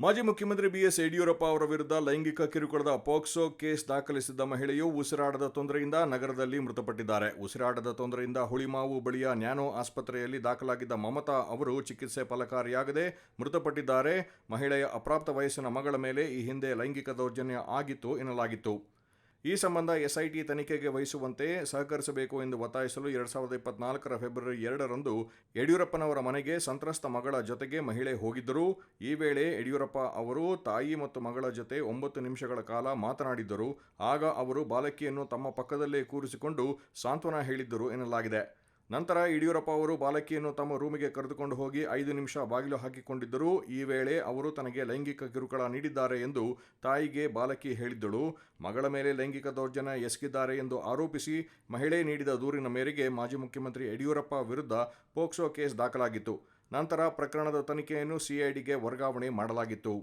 ಮಾಜಿ ಮುಖ್ಯಮಂತ್ರಿ ಬಿಎಸ್ ಯಡಿಯೂರಪ್ಪ ಅವರ ವಿರುದ್ಧ ಲೈಂಗಿಕ ಕಿರುಕುಳದ ಪೋಕ್ಸೋ ಕೇಸ್ ದಾಖಲಿಸಿದ್ದ ಮಹಿಳೆಯು ಉಸಿರಾಟದ ತೊಂದರೆಯಿಂದ ನಗರದಲ್ಲಿ ಮೃತಪಟ್ಟಿದ್ದಾರೆ. ಉಸಿರಾಟದ ತೊಂದರೆಯಿಂದ ಹುಳಿಮಾವು ಬಳಿಯ ನ್ಯಾನೋ ಆಸ್ಪತ್ರೆಯಲ್ಲಿ ದಾಖಲಾಗಿದ್ದ ಮಮತಾ ಅವರು ಚಿಕಿತ್ಸೆ ಫಲಕಾರಿಯಾಗದೆ ಮೃತಪಟ್ಟಿದ್ದಾರೆ. ಮಹಿಳೆಯ ಅಪ್ರಾಪ್ತ ವಯಸ್ಸಿನ ಮಗಳ ಮೇಲೆ ಈ ಹಿಂದೆ ಲೈಂಗಿಕ ದೌರ್ಜನ್ಯ ಆಗಿತ್ತು ಎನ್ನಲಾಗಿತ್ತು. ಈ ಸಂಬಂಧ ಎಸ್ಐಟಿ ತನಿಖೆಗೆ ವಹಿಸುವಂತೆ ಸಹಕರಿಸಬೇಕು ಎಂದು ಒತ್ತಾಯಿಸಲು ಎರಡ್ ಸಾವಿರದ ಇಪ್ಪತ್ನಾಲ್ಕರ ಫೆಬ್ರವರಿ ಎರಡರಂದು ಯಡಿಯೂರಪ್ಪನವರ ಮನೆಗೆ ಸಂತ್ರಸ್ತ ಮಗಳ ಜೊತೆಗೆ ಮಹಿಳೆ ಹೋಗಿದ್ದರು. ಈ ವೇಳೆ ಯಡಿಯೂರಪ್ಪ ಅವರು ತಾಯಿ ಮತ್ತು ಮಗಳ ಜೊತೆ ಒಂಬತ್ತು ನಿಮಿಷಗಳ ಕಾಲ ಮಾತನಾಡಿದ್ದರು. ಆಗ ಅವರು ಬಾಲಕಿಯನ್ನು ತಮ್ಮ ಪಕ್ಕದಲ್ಲೇ ಕೂರಿಸಿಕೊಂಡು ಸಾಂತ್ವನ ಹೇಳಿದ್ದರು ಎನ್ನಲಾಗಿದೆ. ನಂತರ ಯಡಿಯೂರಪ್ಪ ಅವರು ಬಾಲಕಿಯನ್ನು ತಮ್ಮ ರೂಮಿಗೆ ಕರೆದುಕೊಂಡು ಹೋಗಿ ಐದು ನಿಮಿಷ ಬಾಗಿಲು ಹಾಕಿಕೊಂಡಿದ್ದರು. ಈ ವೇಳೆ ಅವರು ತನಗೆ ಲೈಂಗಿಕ ಕಿರುಕುಳ ನೀಡಿದ್ದಾರೆ ಎಂದು ತಾಯಿಗೆ ಬಾಲಕಿ ಹೇಳಿದ್ದಳು. ಮಗಳ ಮೇಲೆ ಲೈಂಗಿಕ ದೌರ್ಜನ್ಯ ಎಸಗಿದ್ದಾರೆ ಎಂದು ಆರೋಪಿಸಿ ಮಹಿಳೆ ನೀಡಿದ ದೂರಿನ ಮೇರೆಗೆ ಮಾಜಿ ಮುಖ್ಯಮಂತ್ರಿ ಯಡಿಯೂರಪ್ಪ ವಿರುದ್ಧ ಪೋಕ್ಸೋ ಕೇಸ್ ದಾಖಲಾಗಿತ್ತು. ನಂತರ ಪ್ರಕರಣದ ತನಿಖೆಯನ್ನು ಸಿಐಡಿಗೆ ವರ್ಗಾವಣೆ ಮಾಡಲಾಗಿತ್ತು.